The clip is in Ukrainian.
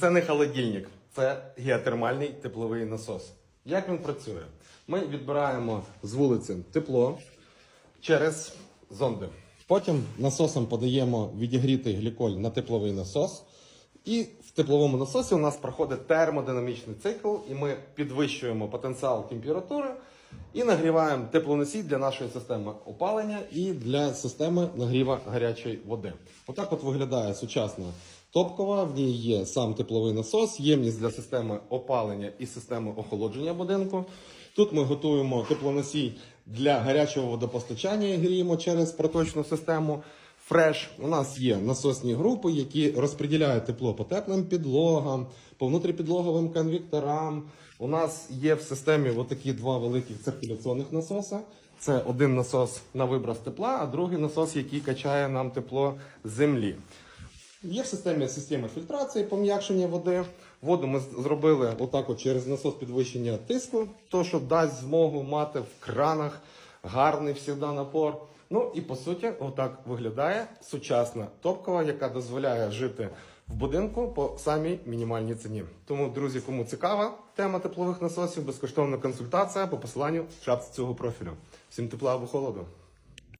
Це не холодильник, це геотермальний тепловий насос. Як він працює? Ми відбираємо з вулиці тепло через зонди. Потім насосом подаємо відігрітий гліколь на тепловий насос. І в тепловому насосі у нас проходить термодинамічний цикл, і ми підвищуємо потенціал температури і нагріваємо теплоносій для нашої системи опалення і для системи нагріва гарячої води. Отак от виглядає сучасна топкова. В ній є сам тепловий насос, ємність для системи опалення і системи охолодження будинку. Тут ми готуємо теплоносій для гарячого водопостачання і гріємо через проточну систему. Фреш. У нас є насосні групи, які розподіляють тепло по теплим підлогам, по внутріпідлоговим конвекторам. У нас є в системі отакі два великих циркуляційних насоса. Це один насос на виброс тепла, а другий насос, який качає нам тепло з землі. Є в системі система фільтрації, пом'якшення води. Воду ми зробили отак от через насос підвищення тиску, то що дасть змогу мати в кранах гарний завжди напор. Ну і по суті, отак виглядає сучасна топкова, яка дозволяє жити в будинку по самій мінімальній ціні. Тому, друзі, кому цікава тема теплових насосів, безкоштовна консультація по посиланню в чат цього профілю. Всім тепла або холоду.